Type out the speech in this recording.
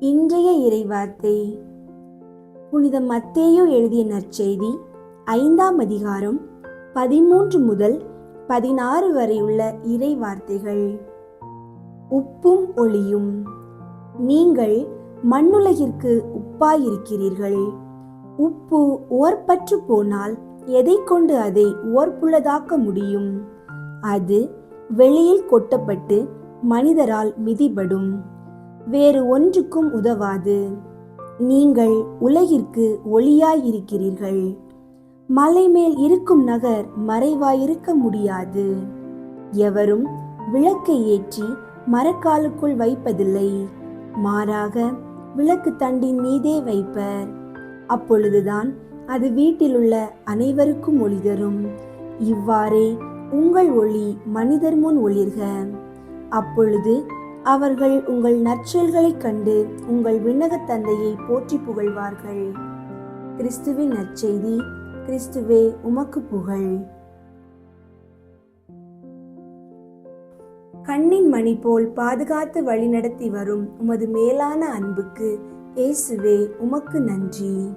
இன்றைய இறைவார்த்தை. புனித மத்தேயோ எழுதிய நற்செய்தி ஐந்தாம் அதிகாரம் பதிமூன்று முதல் பதினாறு வரையுள்ள இறைவார்த்தைகள். உப்பும் ஒளியும். நீங்கள் மண்ணுலகிற்கு உப்பாயிருக்கிறீர்கள். உப்பு ஓர்பற்று போனால் எதை கொண்டு அதை ஓர்ப்புள்ளதாக்க முடியும்? அது வெளியில் கொட்டப்பட்டு மனிதரால் மிதிபடும். வேறு ஒன்றுக்கும் உதவாது. நீங்கள் உலகிற்கு ஒளியாயிருக்கிறீர்கள். மலை மேல் இருக்கும் நகர் மறைவாயிருக்க முடியாது. எவரும் விளக்கை ஏற்றி மரக்காலுக்குள் வைப்பதில்லை. மாறாக விளக்கு தண்டின் மீதே வைப்பர். அப்பொழுதுதான் அது வீட்டிலுள்ள அனைவருக்கும் ஒளி தரும் இவ்வாறே உங்கள் ஒளி மனிதர் முன் ஒளிர்க. அப்பொழுது அவர்கள் உங்கள் நற்செயல்களைக் கண்டு உங்கள் விண்ணகத் தந்தையை போற்றி புகழ்வார்கள். கிறிஸ்துவின் நற்செய்தி கிறிஸ்துவே உமக்கு புகழ். கண்ணின் மணி போல் பாதுகாத்து வழிநடத்தி வரும் உமது மேலான அன்புக்கு இயேசுவே உமக்கு நன்றி.